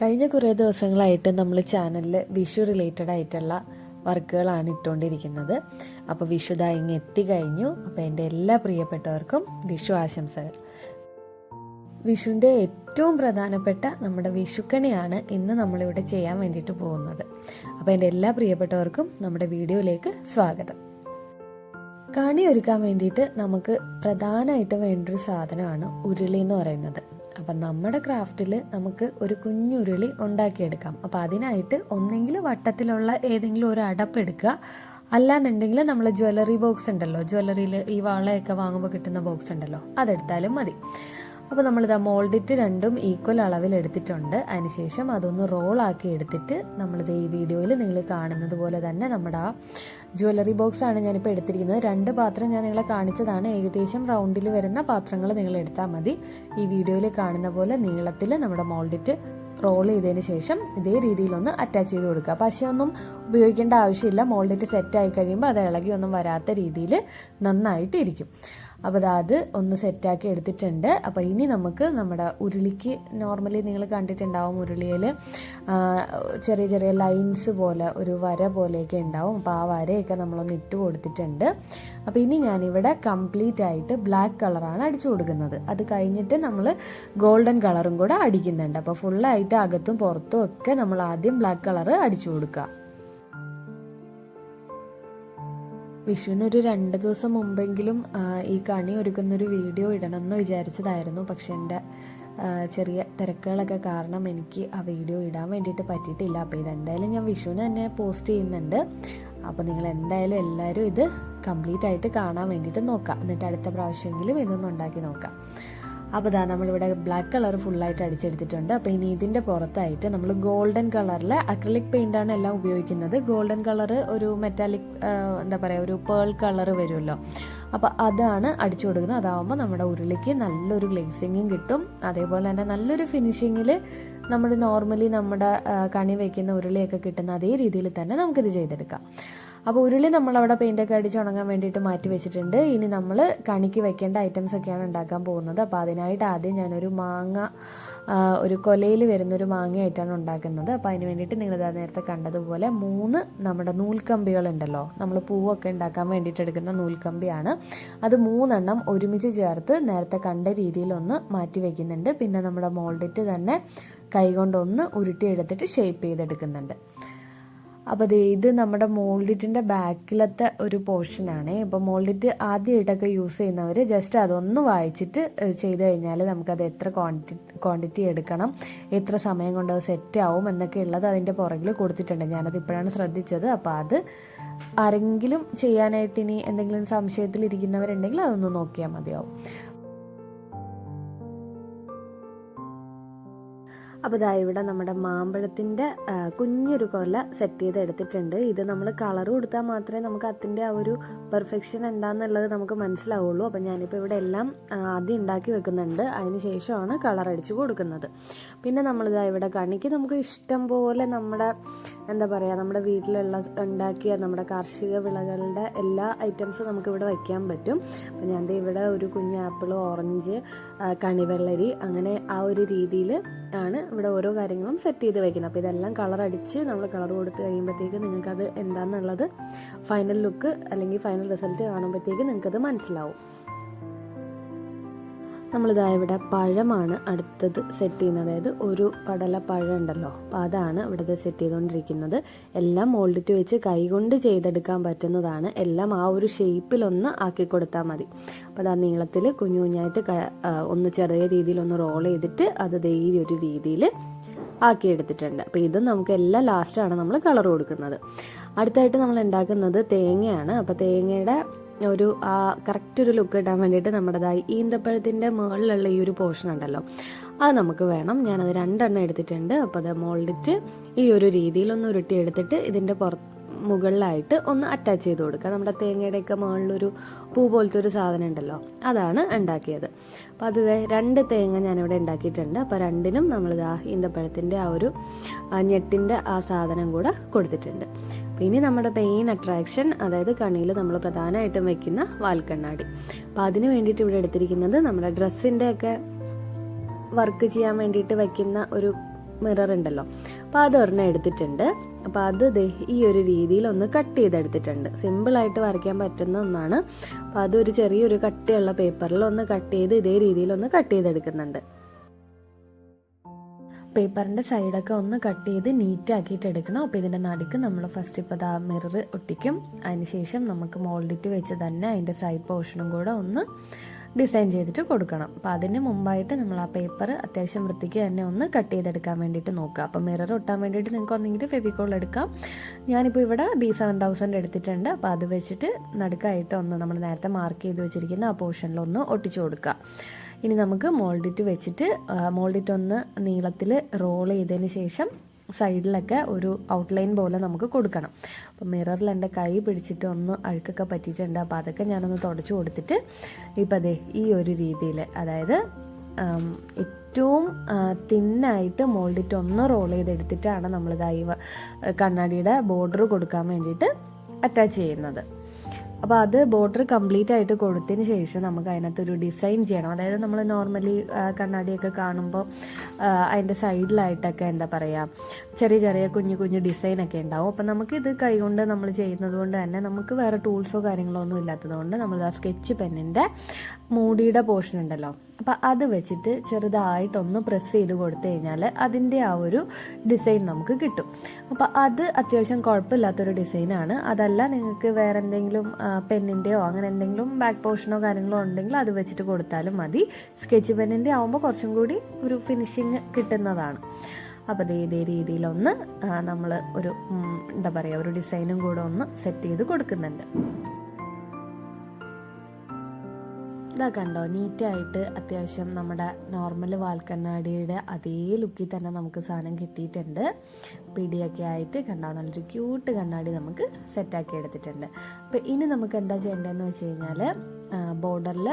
കഴിഞ്ഞ കുറേ ദിവസങ്ങളായിട്ട് നമ്മൾ ചാനലിൽ വിഷു റിലേറ്റഡ് ആയിട്ടുള്ള വർക്കുകളാണ് ഇട്ടുകൊണ്ടിരിക്കുന്നത്. അപ്പോൾ വിഷു ദാ ഇങ്ങ് എത്തിക്കഴിഞ്ഞു അപ്പോൾ എന്റെ എല്ലാ പ്രിയപ്പെട്ടവർക്കും വിഷു ആശംസകൾ. വിഷുവിന്റെ ഏറ്റവും പ്രധാനപ്പെട്ട നമ്മുടെ വിഷുക്കണിയാണ് ഇന്ന് നമ്മളിവിടെ ചെയ്യാൻ വേണ്ടിയിട്ട് പോകുന്നത്. അപ്പോൾ എന്റെ എല്ലാ പ്രിയപ്പെട്ടവർക്കും നമ്മുടെ വീഡിയോയിലേക്ക് സ്വാഗതം. കണി ഒരുക്കാൻ വേണ്ടിയിട്ട് നമുക്ക് പ്രധാനമായിട്ടും വേണ്ടൊരു സാധനമാണ് ഉരുളി എന്ന് പറയുന്നത്. അപ്പം നമ്മുടെ ക്രാഫ്റ്റിൽ നമുക്ക് ഒരു കുഞ്ഞുരുളി ഉണ്ടാക്കിയെടുക്കാം. അപ്പം അതിനായിട്ട് ഒന്നെങ്കിൽ വട്ടത്തിലുള്ള ഏതെങ്കിലും ഒരു അടപ്പ് എടുക്കുക. അല്ലാന്നുണ്ടെങ്കിൽ നമ്മൾ ജ്വല്ലറി ബോക്സ് ഉണ്ടല്ലോ. ജ്വല്ലറിയിൽ ഈ വളയൊക്കെ വാങ്ങുമ്പോൾ കിട്ടുന്ന ബോക്സ് ഉണ്ടല്ലോ. അതെടുത്താലും മതി. അപ്പോൾ നമ്മളിത് മോൾഡിറ്റ് രണ്ടും ഈക്വൽ അളവിൽ എടുത്തിട്ടുണ്ട്. അതിനുശേഷം അതൊന്ന് റോളാക്കി എടുത്തിട്ട് നമ്മളിത് ഈ വീഡിയോയിൽ നിങ്ങൾ കാണുന്നത് പോലെ തന്നെ നമ്മുടെ ആ ജ്വല്ലറി ബോക്സ് ആണ് ഞാനിപ്പോൾ എടുത്തിരിക്കുന്നത്. രണ്ട് പാത്രം ഞാൻ നിങ്ങളെ കാണിച്ചതാണ്. ഏകദേശം റൗണ്ടിൽ വരുന്ന പാത്രങ്ങൾ നിങ്ങൾ എടുത്താൽ മതി. ഈ വീഡിയോയിൽ കാണുന്ന പോലെ നീളത്തിൽ നമ്മുടെ മോൾഡിറ്റ് റോൾ ചെയ്തതിന് ശേഷം ഇതേ രീതിയിലൊന്ന് അറ്റാച്ച് ചെയ്ത് കൊടുക്കുക. പശയൊന്നും ഉപയോഗിക്കേണ്ട ആവശ്യമില്ല. മോൾഡിറ്റ് സെറ്റ് ആയി കഴിയുമ്പോൾ അത് ഇളകി ഒന്നും വരാത്ത രീതിയിൽ നന്നായിട്ട് ഇരിക്കും. അപ്പോൾ അത് ഒന്ന് സെറ്റാക്കി എടുത്തിട്ടുണ്ട്. അപ്പോൾ ഇനി നമുക്ക് നമ്മുടെ ഉരുളിക്ക് നോർമലി നിങ്ങൾ കണ്ടിട്ടുണ്ടാവും ഉരുളിയിൽ ചെറിയ ചെറിയ ലൈൻസ് പോലെ ഒരു വര പോലെയൊക്കെ ഉണ്ടാവും. അപ്പോൾ ആ വരയൊക്കെ നമ്മളൊന്ന് ഇട്ട് കൊടുത്തിട്ടുണ്ട്. അപ്പോൾ ഇനി ഞാനിവിടെ കംപ്ലീറ്റ് ആയിട്ട് ബ്ലാക്ക് കളറാണ് അടിച്ചു കൊടുക്കുന്നത്. അത് കഴിഞ്ഞിട്ട് നമ്മൾ ഗോൾഡൻ കളറും കൂടെ അടിക്കുന്നുണ്ട്. അപ്പോൾ ഫുള്ളായിട്ട് അകത്തും പുറത്തും ഒക്കെ നമ്മൾ ആദ്യം ബ്ലാക്ക് കളർ അടിച്ചു കൊടുക്കുക. വിഷുവിനൊരു രണ്ട് ദിവസം മുമ്പെങ്കിലും ഈ കണി ഒരുക്കുന്നൊരു വീഡിയോ ഇടണമെന്ന് വിചാരിച്ചതായിരുന്നു. പക്ഷെ എന്റെ ചെറിയ തിരക്കുകളൊക്കെ കാരണം എനിക്ക് ആ വീഡിയോ ഇടാൻ വേണ്ടിയിട്ട് പറ്റിയിട്ടില്ല. അപ്പോൾ ഇതെന്തായാലും ഞാൻ വിഷുവിന് തന്നെ പോസ്റ്റ് ചെയ്യുന്നുണ്ട്. അപ്പോൾ നിങ്ങൾ എന്തായാലും എല്ലാവരും ഇത് കംപ്ലീറ്റ് ആയിട്ട് കാണാൻ വേണ്ടിയിട്ട് നോക്കാം. എന്നിട്ട് അടുത്ത പ്രാവശ്യമെങ്കിലും ഇതൊന്നും ഉണ്ടാക്കി നോക്കാം. അപ്പോൾ ഇതാ നമ്മളിവിടെ ബ്ലാക്ക് കളർ ഫുള്ളായിട്ട് അടിച്ചെടുത്തിട്ടുണ്ട്. അപ്പോൾ ഇനി ഇതിന്റെ പുറത്തായിട്ട് നമ്മൾ ഗോൾഡൻ കളറിൽ അക്രലിക് പെയിന്റാണ് എല്ലാം ഉപയോഗിക്കുന്നത്. ഗോൾഡൻ കളർ ഒരു മെറ്റാലിക് എന്താ പറയുക ഒരു പേൾ കളർ വരുമല്ലോ. അപ്പോൾ അതാണ് അടിച്ചു കൊടുക്കുന്നത്. അതാവുമ്പോൾ നമ്മുടെ ഉരുളിക്ക് നല്ലൊരു ഗ്ലേസിങ്ങും കിട്ടും. അതേപോലെ തന്നെ നല്ലൊരു ഫിനിഷിങ്ങിൽ നമ്മൾ നോർമലി നമ്മുടെ കണി വയ്ക്കുന്ന ഉരുളിയൊക്കെ കിട്ടുന്ന അതേ രീതിയിൽ തന്നെ നമുക്കിത് ചെയ്തെടുക്കാം. അപ്പോൾ ഉരുളി നമ്മളവിടെ പെയിന്റൊക്കെ അടിച്ച് ഉണങ്ങാൻ വേണ്ടിയിട്ട് മാറ്റി വെച്ചിട്ടുണ്ട്. ഇനി നമ്മൾ കണിക്ക് വെക്കേണ്ട ഐറ്റംസ് ഒക്കെയാണ് ഉണ്ടാക്കാൻ പോകുന്നത്. അപ്പോൾ അതിനായിട്ട് ആദ്യം ഞാനൊരു മാങ്ങ ഒരു കൊലയിൽ വരുന്നൊരു മാങ്ങയായിട്ടാണ് ഉണ്ടാക്കുന്നത്. അപ്പോൾ അതിന് വേണ്ടിയിട്ട് നിങ്ങളിത് നേരത്തെ കണ്ടതുപോലെ മൂന്ന് നമ്മുടെ നൂൽക്കമ്പികളുണ്ടല്ലോ. നമ്മൾ പൂവൊക്കെ ഉണ്ടാക്കാൻ വേണ്ടിയിട്ട് എടുക്കുന്ന നൂൽക്കമ്പിയാണ്. അത് മൂന്നെണ്ണം ഒരുമിച്ച് ചേർത്ത് നേരത്തെ കണ്ട രീതിയിലൊന്ന് മാറ്റി വയ്ക്കുന്നുണ്ട് പിന്നെ നമ്മുടെ മോൾഡിറ്റ് തന്നെ കൈകൊണ്ടൊന്ന് ഉരുട്ടിയെടുത്തിട്ട് ഷേപ്പ് ചെയ്തെടുക്കുന്നുണ്ട്. അപ്പോൾ അത് ഇത് നമ്മുടെ മോൾഡിറ്റിന്റെ ബാക്കിലത്തെ ഒരു പോർഷനാണ്. ഇപ്പോൾ മോൾഡിറ്റ് ആദ്യമായിട്ടൊക്കെ യൂസ് ചെയ്യുന്നവർ ജസ്റ്റ് അതൊന്ന് വായിച്ചിട്ട് ചെയ്ത് കഴിഞ്ഞാൽ നമുക്കത് എത്ര ക്വാണ്ടിറ്റി ക്വാണ്ടിറ്റി എടുക്കണം എത്ര സമയം കൊണ്ട് അത് സെറ്റ് ആവും എന്നൊക്കെ ഉള്ളത് അതിന്റെ പുറകിൽ കൊടുത്തിട്ടുണ്ട്. ഞാനത് ഇപ്പോഴാണ് ശ്രദ്ധിച്ചത്. അപ്പോൾ അത് ആരെങ്കിലും ചെയ്യാനായിട്ട് ഇനി എന്തെങ്കിലും സംശയത്തിലിരിക്കുന്നവരുണ്ടെങ്കിൽ അതൊന്ന് നോക്കിയാൽ മതിയാവും. അപ്പോൾ ഇതാ ഇവിടെ നമ്മുടെ മാമ്പഴത്തിന്റെ കുഞ്ഞൊരു കൊല സെറ്റ് ചെയ്ത് എടുത്തിട്ടുണ്ട്. ഇത് നമ്മൾ കളർ കൊടുത്താൽ മാത്രമേ നമുക്ക് അതിന്റെ ആ ഒരു പെർഫെക്ഷൻ എന്താണെന്നുള്ളത് നമുക്ക് മനസ്സിലാവുള്ളൂ. അപ്പം ഞാനിപ്പോൾ ഇവിടെ എല്ലാം ആദ്യം ഉണ്ടാക്കി വെക്കുന്നുണ്ട്. അതിന് ശേഷമാണ് കളർ അടിച്ചു കൊടുക്കുന്നത്. പിന്നെ നമ്മളിതാ ഇവിടെ കണിക്ക്. നമുക്ക് ഇഷ്ടം പോലെ നമ്മുടെ എന്താ പറയുക നമ്മുടെ വീട്ടിലുള്ള ഉണ്ടാക്കിയ നമ്മുടെ കാർഷിക വിളകളുടെ എല്ലാ ഐറ്റംസും നമുക്കിവിടെ വയ്ക്കാൻ പറ്റും. അപ്പം ഞാൻ ഇവിടെ ഒരു കുഞ്ഞ് ആപ്പിൾ ഓറഞ്ച് കണിവെള്ളരി അങ്ങനെ ആ ഒരു രീതിയിൽ ആണ് ഇവിടെ ഓരോ കാര്യങ്ങളും സെറ്റ് ചെയ്ത് വയ്ക്കുന്നത് അപ്പോൾ ഇതെല്ലാം കളർ അടിച്ച് നമ്മൾ കളർ കൊടുത്ത് കഴിയുമ്പോഴത്തേക്ക് നിങ്ങൾക്കത് എന്താണെന്നുള്ളത് ഫൈനൽ ലുക്ക് അല്ലെങ്കിൽ ഫൈനൽ റിസൾട്ട് കാണുമ്പോഴത്തേക്ക് നിങ്ങൾക്കത് മനസ്സിലാവും. നമ്മളിതാ ഇവിടെ പഴമാണ് അടുത്തത് സെറ്റ് ചെയ്യുന്നത്. അതായത് ഒരു പടല പഴം ഉണ്ടല്ലോ. അപ്പം അതാണ് ഇവിടുത്തെ സെറ്റ് ചെയ്തുകൊണ്ടിരിക്കുന്നത്. എല്ലാം മോൾഡിറ്റ് വെച്ച് കൈകൊണ്ട് ചെയ്തെടുക്കാൻ പറ്റുന്നതാണ്. എല്ലാം ആ ഒരു ഷേപ്പിലൊന്ന് ആക്കി കൊടുത്താൽ മതി. അപ്പോൾ അത് ആ നീളത്തിൽ കുഞ്ഞു കുഞ്ഞായിട്ട് ഒന്ന് ചെറിയ രീതിയിൽ ഒന്ന് റോൾ ചെയ്തിട്ട് അത് ദേ ഈ ഒരു രീതിയിൽ ആക്കിയെടുത്തിട്ടുണ്ട്. അപ്പോൾ ഇത് നമുക്ക് എല്ലാം ലാസ്റ്റാണ് നമ്മൾ കളർ കൊടുക്കുന്നത്. അടുത്തായിട്ട് നമ്മൾ ഉണ്ടാക്കുന്നത് തേങ്ങയാണ്. അപ്പോൾ തേങ്ങയുടെ ഒരു കറക്റ്റ് ഒരു ലുക്ക് ഇടാൻ വേണ്ടിയിട്ട് നമ്മുടേതായി ഈന്തപ്പഴത്തിന്റെ മുകളിലുള്ള ഈ ഒരു പോർഷൻ ഉണ്ടല്ലോ. അത് നമുക്ക് വേണം. ഞാനത് രണ്ടെണ്ണം എടുത്തിട്ടുണ്ട്. അപ്പോൾ അത് മോൾഡിറ്റ് ഈ ഒരു രീതിയിലൊന്ന് ഉരുട്ടി എടുത്തിട്ട് ഇതിന്റെ പുറത്ത് മുകളിലായിട്ട് ഒന്ന് അറ്റാച്ച് ചെയ്ത് കൊടുക്കുക. നമ്മുടെ തേങ്ങയുടെയൊക്കെ മുകളിലൊരു പൂ പോലത്തെ ഒരു സാധനം ഉണ്ടല്ലോ അതാണ് ഉണ്ടാക്കിയത്. അപ്പോൾ അത് രണ്ട് തേങ്ങ ഞാനിവിടെ ഉണ്ടാക്കിയിട്ടുണ്ട്. അപ്പോൾ രണ്ടിനും നമ്മളിതാ ഈന്തപ്പഴത്തിന്റെ ആ ഒരു ഞെട്ടിന്റെ ആ സാധനം കൂടെ കൊടുത്തിട്ടുണ്ട്. ഇനി നമ്മുടെ മെയിൻ അട്രാക്ഷൻ അതായത് കണ്ണിയിൽ നമ്മൾ പ്രധാനമായിട്ടും വെക്കുന്ന വാൽക്കണ്ണാടി. അപ്പോൾ അതിന് വേണ്ടിയിട്ട് ഇവിടെ എടുത്തിരിക്കുന്നത് നമ്മുടെ ഡ്രസ്സിന്റെ ഒക്കെ വർക്ക് ചെയ്യാൻ വേണ്ടിയിട്ട് വെക്കുന്ന ഒരു മിറർ ഉണ്ടല്ലോ. അപ്പോൾ അതൊരെണ്ണം എടുത്തിട്ടുണ്ട്. അപ്പോൾ അത് ഈ ഒരു രീതിയിൽ ഒന്ന് കട്ട് ചെയ്തെടുത്തിട്ടുണ്ട്. സിമ്പിളായിട്ട് വരയ്ക്കാൻ പറ്റുന്ന ഒന്നാണ്. അപ്പോൾ അതൊരു ചെറിയൊരു കട്ടിയുള്ള പേപ്പറിൽ ഒന്ന് കട്ട് ചെയ്ത് ഇതേ രീതിയിൽ ഒന്ന് കട്ട് ചെയ്തെടുക്കുന്നുണ്ട്. പേപ്പറിന്റെ സൈഡൊക്കെ ഒന്ന് കട്ട് ചെയ്ത് നീറ്റാക്കിയിട്ട് എടുക്കണം. അപ്പോൾ ഇതിന്റെ നടുക്ക് നമ്മൾ ഫസ്റ്റ് ഇപ്പോൾ ദാ മിറർ ഒട്ടിക്കും. അതിനുശേഷം നമുക്ക് മോൾഡിറ്റ് വെച്ച് തന്നെ അതിന്റെ സൈഡ് പോർഷനും കൂടെ ഒന്ന് ഡിസൈൻ ചെയ്തിട്ട് കൊടുക്കണം. അപ്പം അതിന് മുമ്പായിട്ട് നമ്മൾ ആ പേപ്പർ അത്യാവശ്യം വൃത്തിക്ക് തന്നെ ഒന്ന് കട്ട് ചെയ്തെടുക്കാൻ വേണ്ടിയിട്ട് നോക്കുക. അപ്പം മിറർ ഒട്ടാൻ വേണ്ടിയിട്ട് നിങ്ങൾക്ക് ഒന്നെങ്കിൽ ഫെവിക്കോൾ എടുക്കാം. ഞാനിപ്പോൾ ഇവിടെ ബി സെവൻ തൗസൻഡ് എടുത്തിട്ടുണ്ട്. അപ്പോൾ അത് വെച്ചിട്ട് നടുക്കായിട്ട് ഒന്ന് നമ്മൾ നേരത്തെ മാർക്ക് ചെയ്ത് വെച്ചിരിക്കുന്ന ആ പോർഷനിലൊന്ന് ഒട്ടിച്ചു കൊടുക്കുക. ഇനി നമുക്ക് മോൾഡിറ്റ് വെച്ചിട്ട് മോൾഡിറ്റ് ഒന്ന് നീളത്തിൽ റോൾ ചെയ്തതിന് ശേഷം സൈഡിലൊക്കെ ഒരു ഔട്ട്ലൈൻ പോലെ നമുക്ക് കൊടുക്കണം. അപ്പോൾ മിററിൽ എന്റെ കൈ പിടിച്ചിട്ട് ഒന്ന് അഴുക്കൊക്കെ പറ്റിയിട്ടുണ്ട്. അപ്പോൾ അതൊക്കെ ഞാനൊന്ന് തുടച്ചു കൊടുത്തിട്ട് ഇപ്പം അതെ ഈ ഒരു രീതിയിൽ അതായത് ഏറ്റവും തിന്നായിട്ട് മോൾഡിറ്റ് ഒന്ന് റോൾ ചെയ്തെടുത്തിട്ടാണ് നമ്മളിതായി കണ്ണാടിയുടെ ബോർഡർ കൊടുക്കാൻ വേണ്ടിയിട്ട് അറ്റാച്ച് ചെയ്യുന്നത്. അപ്പോൾ അത് ബോർഡർ കംപ്ലീറ്റ് ആയിട്ട് കൊടുത്തതിന് ശേഷം നമുക്ക് അതിനകത്ത് ഒരു ഡിസൈൻ ചെയ്യണം. അതായത് നമ്മൾ നോർമലി കണ്ണാടിയൊക്കെ കാണുമ്പോൾ അതിന്റെ സൈഡിലായിട്ടൊക്കെ എന്താ പറയുക ചെറിയ ചെറിയ കുഞ്ഞു കുഞ്ഞു ഡിസൈനൊക്കെ ഉണ്ടാവും. അപ്പോൾ നമുക്ക് ഇത് കൈകൊണ്ട് നമ്മൾ ചെയ്യുന്നത് കൊണ്ട് തന്നെ നമുക്ക് വേറെ ടൂൾസോ കാര്യങ്ങളോ ഒന്നും ഇല്ലാത്തത് കൊണ്ട് നമ്മൾ ആ സ്കെച്ച് പെന്നിന്റെ മൂടിയുടെ പോർഷൻ ഉണ്ടല്ലോ. അപ്പോൾ അത് വെച്ചിട്ട് ചെറുതായിട്ടൊന്ന് പ്രസ് ചെയ്ത് കൊടുത്തു കഴിഞ്ഞാൽ അതിന്റെ ആ ഒരു ഡിസൈൻ നമുക്ക് കിട്ടും. അപ്പോൾ അത് അത്യാവശ്യം കുഴപ്പമില്ലാത്തൊരു ഡിസൈനാണ് അതല്ല നിങ്ങൾക്ക് വേറെ എന്തെങ്കിലും പെന്നിന്റെയോ അങ്ങനെ എന്തെങ്കിലും ബാക്ക് പോർഷനോ കാര്യങ്ങളോ ഉണ്ടെങ്കിൽ അത് വെച്ചിട്ട് കൊടുത്താലും മതി. സ്കെച്ച് പെന്നിന്റെ ആവുമ്പോൾ കുറച്ചും കൂടി ഒരു ഫിനിഷിങ് കിട്ടുന്നതാണ്. അപ്പോൾ ദേ ഇതേ രീതിയിലൊന്ന് നമ്മൾ ഒരു എന്താ പറയുക ഒരു ഡിസൈനും കൂടെ ഒന്ന് സെറ്റ് ചെയ്ത് കൊടുക്കുന്നുണ്ട്. ഇതാ കണ്ടോ നീറ്റായിട്ട് അത്യാവശ്യം നമ്മുടെ നോർമൽ വാൽക്കണ്ണാടിയുടെ അതേ ലുക്കിൽ തന്നെ നമുക്ക് സാധനം കിട്ടിയിട്ടുണ്ട്. പിടിയൊക്കെ ആയിട്ട് കണ്ടോ നല്ലൊരു ക്യൂട്ട് കണ്ണാടി നമുക്ക് സെറ്റാക്കി എടുത്തിട്ടുണ്ട്. അപ്പോൾ ഇനി നമുക്ക് എന്താ ചെയ്യേണ്ടതെന്ന് വെച്ച് കഴിഞ്ഞാൽ ബോർഡറിൽ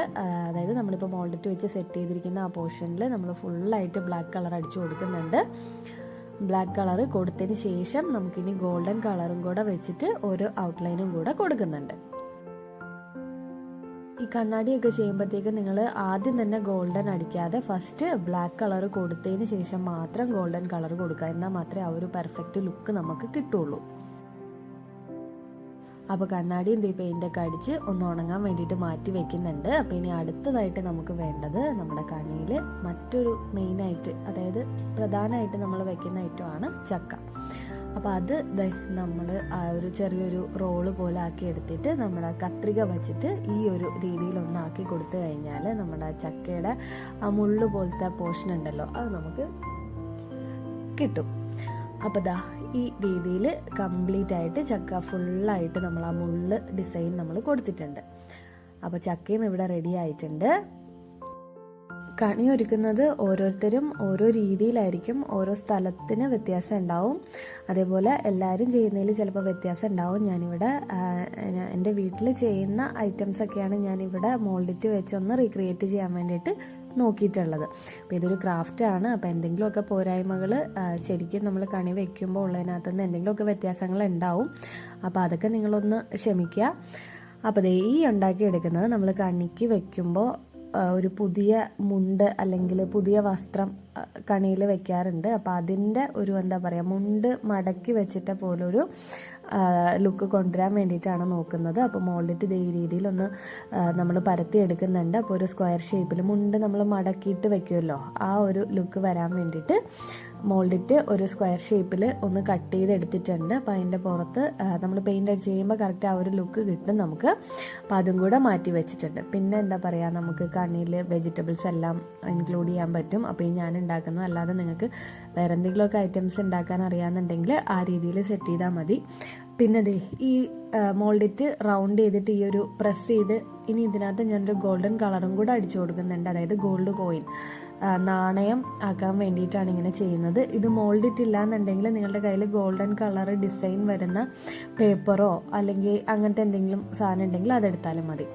അതായത് നമ്മളിപ്പോൾ മോൾഡിറ്റ് വെച്ച് സെറ്റ് ചെയ്തിരിക്കുന്ന ആ പോർഷനിൽ നമ്മൾ ഫുള്ളായിട്ട് ബ്ലാക്ക് കളർ അടിച്ചു കൊടുക്കുന്നുണ്ട്. ബ്ലാക്ക് കളർ കൊടുത്തതിന് ശേഷം നമുക്കിനി ഗോൾഡൻ കളറും കൂടെ വെച്ചിട്ട് ഒരു ഔട്ട്ലൈനും കൂടെ കൊടുക്കുന്നുണ്ട്. ഈ കണ്ണാടിയൊക്കെ ചെയ്യുമ്പോഴത്തേക്ക് നിങ്ങൾ ആദ്യം തന്നെ ഗോൾഡൻ അടിക്കാതെ ഫസ്റ്റ് ബ്ലാക്ക് കളർ കൊടുത്തതിന് ശേഷം മാത്രം ഗോൾഡൻ കളർ കൊടുക്കുക. എന്നാൽ മാത്രമേ ആ ഒരു പെർഫെക്റ്റ് ലുക്ക് നമുക്ക് കിട്ടുള്ളൂ. അപ്പോൾ കണ്ണാടിയും തീ പെയിന്റൊക്കെ അടിച്ച് ഒന്ന് ഉണങ്ങാൻ വേണ്ടിയിട്ട് മാറ്റി വെക്കുന്നുണ്ട്. അപ്പോൾ ഇനി അടുത്തതായിട്ട് നമുക്ക് വേണ്ടത് നമ്മുടെ കണിയിൽ മറ്റൊരു മെയിനായിട്ട് അതായത് പ്രധാനമായിട്ട് നമ്മൾ വെക്കുന്ന ഐറ്റമാണ് ചക്ക. അപ്പോൾ അത് നമ്മൾ ആ ഒരു ചെറിയൊരു റോൾ പോലെ ആക്കി എടുത്തിട്ട് നമ്മുടെ കത്രിക വച്ചിട്ട് ഈ ഒരു രീതിയിൽ ഒന്നാക്കി കൊടുത്തു കഴിഞ്ഞാൽ നമ്മുടെ ചക്കയുടെ ആ മുള്ളു പോലത്തെ പോർഷൻ ഉണ്ടല്ലോ അത് നമുക്ക് കിട്ടും. അപ്പോൾ ദാ ഈ രീതിയിൽ കംപ്ലീറ്റ് ആയിട്ട് ചക്ക ഫുള്ളായിട്ട് നമ്മൾ ആ മുള്ള് ഡിസൈൻ നമ്മൾ കൊടുത്തിട്ടുണ്ട്. അപ്പോൾ ചക്കയും ഇവിടെ റെഡി ആയിട്ടുണ്ട്. കണി ഒരുക്കുന്നത് ഓരോരുത്തരും ഓരോ രീതിയിലായിരിക്കും. ഓരോ സ്ഥലത്തിന് വ്യത്യാസം ഉണ്ടാവും. അതേപോലെ എല്ലാവരും ചെയ്യുന്നതിൽ ചിലപ്പോൾ വ്യത്യാസം ഉണ്ടാവും. ഞാനിവിടെ എന്റെ വീട്ടിൽ ചെയ്യുന്ന ഐറ്റംസ് ഒക്കെയാണ് ഞാനിവിടെ മോൾഡിറ്റ് വെച്ചൊന്ന് റീക്രിയേറ്റ് ചെയ്യാൻ വേണ്ടിയിട്ട് നോക്കിയിട്ടുള്ളത്. അപ്പോൾ ഇതൊരു ക്രാഫ്റ്റാണ് അപ്പോൾ എന്തെങ്കിലുമൊക്കെ പോരായ്മകൾ ശരിക്കും നമ്മൾ കണി വെക്കുമ്പോൾ ഉള്ളതിനകത്ത് നിന്ന് എന്തെങ്കിലുമൊക്കെ വ്യത്യാസങ്ങൾ ഉണ്ടാവും. അപ്പോൾ അതൊക്കെ നിങ്ങളൊന്ന് ക്ഷമിക്കുക. അപ്പോൾ ഈ ഉണ്ടാക്കിയെടുക്കുന്നത് നമ്മൾ കണിക്ക് വെക്കുമ്പോൾ ഒരു പുതിയ മുണ്ട് അല്ലെങ്കിൽ പുതിയ വസ്ത്രം കണിയിൽ വെക്കാറുണ്ട്. അപ്പോൾ അതിന്റെ ഒരു എന്താ പറയുക മുണ്ട് മടക്കി വെച്ചിട്ട പോലൊരു ലുക്ക് കൊണ്ടുവരാൻ വേണ്ടിയിട്ടാണ് നോക്കുന്നത്. അപ്പോൾ മോളിലിട്ട് ഇതേ രീതിയിലൊന്ന് നമ്മൾ പരത്തി എടുക്കുന്നുണ്ട്. അപ്പോൾ ഒരു സ്ക്വയർ ഷേപ്പിൽ മുണ്ട് നമ്മൾ മടക്കിയിട്ട് വെക്കുമല്ലോ. ആ ഒരു ലുക്ക് വരാൻ വേണ്ടിയിട്ട് മോൾഡിറ്റ് ഒരു സ്ക്വയർ ഷേപ്പിൽ ഒന്ന് കട്ട് ചെയ്ത് എടുത്തിട്ടുണ്ട് അപ്പോൾ അതിന്റെ പുറത്ത് നമ്മൾ പെയിന്റ് അടിച്ച് കഴിയുമ്പോൾ കറക്റ്റ് ആ ഒരു ലുക്ക് കിട്ടും നമുക്ക്. അപ്പോൾ അതും കൂടെ മാറ്റി വെച്ചിട്ടുണ്ട്. പിന്നെ എന്താ പറയുക നമുക്ക് കണ്ണിയിൽ വെജിറ്റബിൾസ് എല്ലാം ഇൻക്ലൂഡ് ചെയ്യാൻ പറ്റും. അപ്പോൾ ഈ ഞാൻ ഉണ്ടാക്കുന്നത് അല്ലാതെ നിങ്ങൾക്ക് വേറെ എന്തെങ്കിലുമൊക്കെ ഐറ്റംസ് ഉണ്ടാക്കാൻ അറിയാമെന്നുണ്ടെങ്കിൽ ആ രീതിയിൽ സെറ്റ് ചെയ്താൽ മതി. പിന്നെ ദേ ഈ മോൾഡിറ്റ് റൗണ്ട് ചെയ്തിട്ട് ഈ ഒരു പ്രസ് ചെയ്ത് ഇനി ഇതിനകത്ത് ഞാനൊരു ഗോൾഡൻ കളറും കൂടെ അടിച്ചു കൊടുക്കുന്നുണ്ട്. അതായത് ഗോൾഡ് കോയിൻ നാണയം ആക്കാൻ വേണ്ടിയിട്ടാണ് ഇങ്ങനെ ചെയ്യുന്നത്. ഇത് മോൾഡിറ്റ് ഇല്ലാന്നുണ്ടെങ്കിൽ നിങ്ങളുടെ കയ്യിൽ ഗോൾഡൻ കളർ ഡിസൈൻ വരുന്ന പേപ്പറോ അല്ലെങ്കിൽ അങ്ങനത്തെ എന്തെങ്കിലും സാധനം ഉണ്ടെങ്കിൽ അതെടുത്താലും മതി.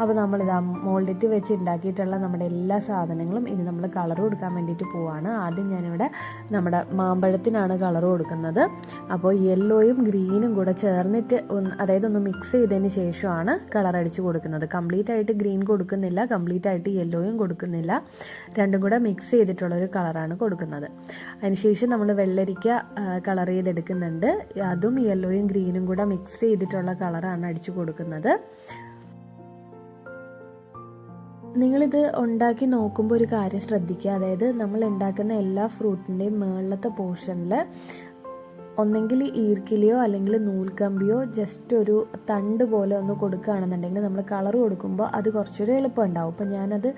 അപ്പോൾ നമ്മളിത് മോൾഡിറ്റ് വെച്ച് ഉണ്ടാക്കിയിട്ടുള്ള നമ്മുടെ എല്ലാ സാധനങ്ങളും ഇനി നമ്മൾ കളർ കൊടുക്കാൻ വേണ്ടിയിട്ട് പോവാണ്. ആദ്യം ഞാനിവിടെ നമ്മുടെ മാമ്പഴത്തിനാണ് കളർ കൊടുക്കുന്നത്. അപ്പോൾ യെല്ലോയും ഗ്രീനും കൂടെ ചേർന്നിട്ട് അതായത് ഒന്ന് മിക്സ് ചെയ്തതിന് ശേഷമാണ് കളർ അടിച്ച് കൊടുക്കുന്നത്. കംപ്ലീറ്റ് ആയിട്ട് ഗ്രീൻ കൊടുക്കുന്നില്ല കംപ്ലീറ്റ് ആയിട്ട് യെല്ലോയും കൊടുക്കുന്നില്ല. രണ്ടും കൂടെ മിക്സ് ചെയ്തിട്ടുള്ള ഒരു കളറാണ് കൊടുക്കുന്നത്. അതിനുശേഷം നമ്മൾ വെള്ളരിക്ക കളർ ചെയ്തെടുക്കുന്നുണ്ട്. അതും യെല്ലോയും ഗ്രീനും കൂടെ മിക്സ് ചെയ്തിട്ടുള്ള കളറാണ് അടിച്ചു കൊടുക്കുന്നത്. നിങ്ങളിത് ഉണ്ടാക്കി നോക്കുമ്പോൾ ഒരു കാര്യം ശ്രദ്ധിക്കുക. അതായത് നമ്മൾ ഉണ്ടാക്കുന്ന എല്ലാ ഫ്രൂട്ടിന്റെയും മേളത്തെ പോർഷനിൽ ഒന്നെങ്കിൽ ഈർക്കിലിയോ അല്ലെങ്കിൽ നൂൽക്കമ്പിയോ ജസ്റ്റ് ഒരു തണ്ട് പോലെ ഒന്ന് കൊടുക്കുകയാണെന്നുണ്ടെങ്കിൽ നമ്മൾ കളർ കൊടുക്കുമ്പോൾ അത് കുറച്ചൊരു എളുപ്പം ഉണ്ടാവും അപ്പോൾ ഞാനത്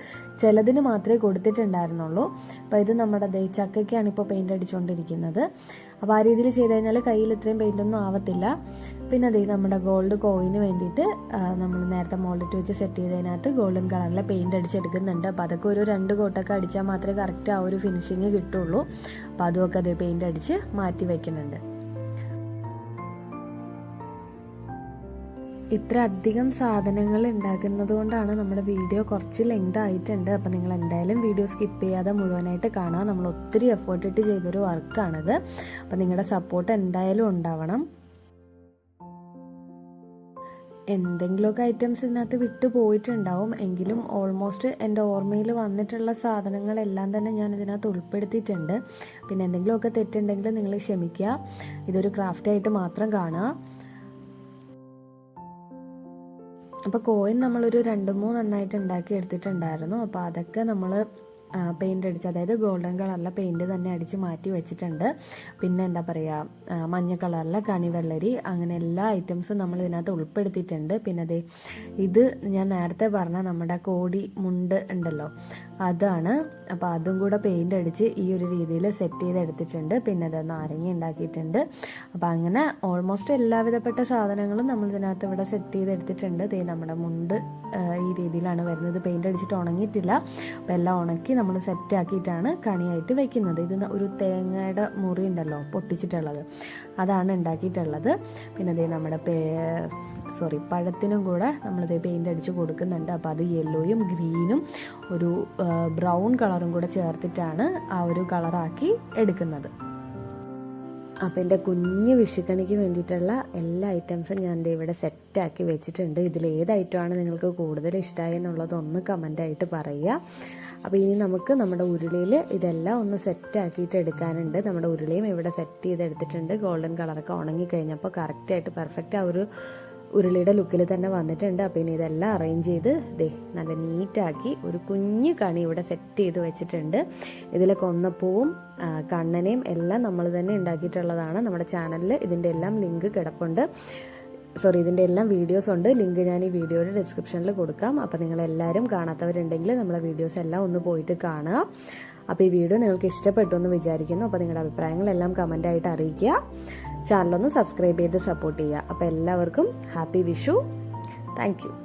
ചിലതിന് മാത്രമേ കൊടുത്തിട്ടുണ്ടായിരുന്നുള്ളൂ. അപ്പോൾ ഇത് നമ്മുടെ ദേ ചക്കയ്ക്കാണ് ഇപ്പോൾ പെയിന്റ് അടിച്ചുകൊണ്ടിരിക്കുന്നത്. അപ്പോൾ ആ രീതിയിൽ ചെയ്ത് കഴിഞ്ഞാൽ കയ്യിൽ ഇത്രയും പെയിന്റ് ഒന്നും ആവത്തില്ല. പിന്നെ അതേ നമ്മുടെ ഗോൾഡ് കോയിന് വേണ്ടിയിട്ട് നമ്മൾ നേരത്തെ മോൾഡിറ്റ് വെച്ച് സെറ്റ് ചെയ്തതിനകത്ത് ഗോൾഡൻ കളറിലെ പെയിന്റ് അടിച്ചെടുക്കുന്നുണ്ട് അപ്പോൾ അതൊക്കെ ഒരു രണ്ട് കോട്ടൊക്കെ അടിച്ചാൽ മാത്രമേ കറക്റ്റ് ആ ഒരു ഫിനിഷിങ് കിട്ടുള്ളൂ. അപ്പോൾ അതുമൊക്കെ അതേ പെയിന്റ് അടിച്ച് മാറ്റി വയ്ക്കുന്നുണ്ട് ഇത്ര അധികം സാധനങ്ങൾ ഉണ്ടാക്കുന്നത് കൊണ്ടാണ് നമ്മുടെ വീഡിയോ കുറച്ച് ലെങ്ത് ആയിട്ടുണ്ട്. അപ്പം നിങ്ങൾ എന്തായാലും വീഡിയോ സ്കിപ്പ് ചെയ്യാതെ മുഴുവനായിട്ട് കാണാം നമ്മൾ ഒത്തിരി എഫേർട്ട് ഇട്ട് ചെയ്തൊരു വർക്കാണിത് അപ്പം നിങ്ങളുടെ സപ്പോർട്ട് എന്തായാലും ഉണ്ടാവണം. എന്തെങ്കിലുമൊക്കെ ഐറ്റംസ് ഇതിനകത്ത് വിട്ടു പോയിട്ടുണ്ടാവും. എങ്കിലും ഓൾമോസ്റ്റ് എന്റെ ഓർമ്മയിൽ വന്നിട്ടുള്ള സാധനങ്ങളെല്ലാം തന്നെ ഞാൻ ഇതിനകത്ത് ഉൾപ്പെടുത്തിയിട്ടുണ്ട്. പിന്നെ എന്തെങ്കിലുമൊക്കെ തെറ്റുണ്ടെങ്കിൽ നിങ്ങൾ ക്ഷമിക്കുക. ഇതൊരു ക്രാഫ്റ്റായിട്ട് മാത്രം കാണുക. അപ്പോൾ കോയിൻ നമ്മളൊരു രണ്ട് മൂന്നെണ്ണമായിട്ട് ഉണ്ടാക്കി എടുത്തിട്ടുണ്ടായിരുന്നു. അപ്പോൾ അതൊക്കെ നമ്മൾ പെയിന്റ് അടിച്ച് അതായത് ഗോൾഡൻ കളറിലെ പെയിന്റ് തന്നെ അടിച്ച് മാറ്റി വെച്ചിട്ടുണ്ട്. പിന്നെ എന്താ പറയുക മഞ്ഞ കളറിലെ കണിവെള്ളരി അങ്ങനെ എല്ലാ ഐറ്റംസും നമ്മൾ ഇതിനകത്ത് ഉൾപ്പെടുത്തിയിട്ടുണ്ട്. പിന്നെ അതെ ഇത് ഞാൻ നേരത്തെ പറഞ്ഞ നമ്മുടെ കോടി മുണ്ട് ഉണ്ടല്ലോ അതാണ്. അപ്പോൾ അതും കൂടെ പെയിന്റ് അടിച്ച് ഈ ഒരു രീതിയിൽ സെറ്റ് ചെയ്ത് എടുത്തിട്ടുണ്ട് പിന്നെ അത് നാരങ്ങ ഉണ്ടാക്കിയിട്ടുണ്ട്. അപ്പോൾ അങ്ങനെ ഓൾമോസ്റ്റ് എല്ലാവിധപ്പെട്ട സാധനങ്ങളും നമ്മൾ ഇതിനകത്ത് ഇവിടെ സെറ്റ് ചെയ്ത് എടുത്തിട്ടുണ്ട് നമ്മുടെ മുണ്ട് ഈ രീതിയിലാണ് വരുന്നത്. പെയിന്റ് അടിച്ചിട്ട് ഉണങ്ങിയിട്ടില്ല. അപ്പോൾ എല്ലാം ഉണക്കി നമ്മൾ സെറ്റ് ആക്കിയിട്ടാണ് കണിയായിട്ട് വെക്കുന്നത്. ഇത് ഒരു തേങ്ങയുടെ മുറി ഉണ്ടല്ലോ പൊട്ടിച്ചിട്ടുള്ളത്. അതാണ് ഉണ്ടാക്കിയിട്ടുള്ളത് പിന്നെ അതേ നമ്മുടെ പേ സോറി പഴത്തിനും കൂടെ നമ്മളിത് പെയിന്റ് അടിച്ച് കൊടുക്കുന്നുണ്ട്. അപ്പോൾ അത് യെല്ലോയും ഗ്രീനും ഒരു ബ്രൗൺ കളറും കൂടെ ചേർത്തിട്ടാണ് ആ ഒരു കളറാക്കി എടുക്കുന്നത്. അപ്പോൾ എന്റെ കുഞ്ഞ് വിഷുക്കണിക്ക് വേണ്ടിയിട്ടുള്ള എല്ലാ ഐറ്റംസും ഞാൻ ഇവിടെ സെറ്റാക്കി വെച്ചിട്ടുണ്ട്. ഇതിൽ ഏത് ഐറ്റമാണ് നിങ്ങൾക്ക് കൂടുതൽ ഇഷ്ടമായി എന്നുള്ളത് ഒന്ന് കമന്റായിട്ട് പറയുക. അപ്പോൾ ഇനി നമുക്ക് നമ്മുടെ ഉരുളിയിൽ ഇതെല്ലാം ഒന്ന് സെറ്റാക്കിയിട്ട് എടുക്കാനുണ്ട്. നമ്മുടെ ഉരുളിയും ഇവിടെ സെറ്റ് ചെയ്തെടുത്തിട്ടുണ്ട്. ഗോൾഡൻ കളറൊക്കെ ഉണങ്ങി കഴിഞ്ഞപ്പോൾ കറക്റ്റായിട്ട് പെർഫെക്റ്റ് ആ ഒരു ഉരുളിയുടെ ലുക്കിൽ തന്നെ വന്നിട്ടുണ്ട്. അപ്പോൾ ഇനി ഇതെല്ലാം അറേഞ്ച് ചെയ്ത് ദേ നല്ല നീറ്റാക്കി ഒരു കുഞ്ഞു കണി ഇവിടെ സെറ്റ് ചെയ്ത് വെച്ചിട്ടുണ്ട്. ഇതിൽ കൊന്നപ്പൂവും കണ്ണനെയും എല്ലാം നമ്മൾ തന്നെ ഉണ്ടാക്കിയിട്ടുള്ളതാണ്. നമ്മുടെ ചാനലിൽ ഇതിന്റെ എല്ലാം ലിങ്ക് കിടപ്പുണ്ട്. സോറി ഇതിന്റെ എല്ലാം വീഡിയോസ് ഉണ്ട്. ലിങ്ക് ഞാൻ ഈ വീഡിയോയുടെ ഡിസ്ക്രിപ്ഷനിൽ കൊടുക്കാം. അപ്പോൾ നിങ്ങൾ എല്ലാവരും കാണാത്തവരുണ്ടെങ്കിൽ നമ്മളെ വീഡിയോസ് എല്ലാം ഒന്ന് പോയിട്ട് കാണുക. അപ്പോൾ ഈ വീഡിയോ നിങ്ങൾക്ക് ഇഷ്ടപ്പെട്ടു എന്ന് വിചാരിക്കുന്നു. അപ്പോൾ നിങ്ങളുടെ അഭിപ്രായങ്ങളെല്ലാം കമന്റായിട്ട് അറിയിക്കുക. ചാനലൊന്ന് സബ്സ്ക്രൈബ് ചെയ്ത് സപ്പോർട്ട് ചെയ്യുക. അപ്പോൾ എല്ലാവർക്കും ഹാപ്പി വിഷു. താങ്ക്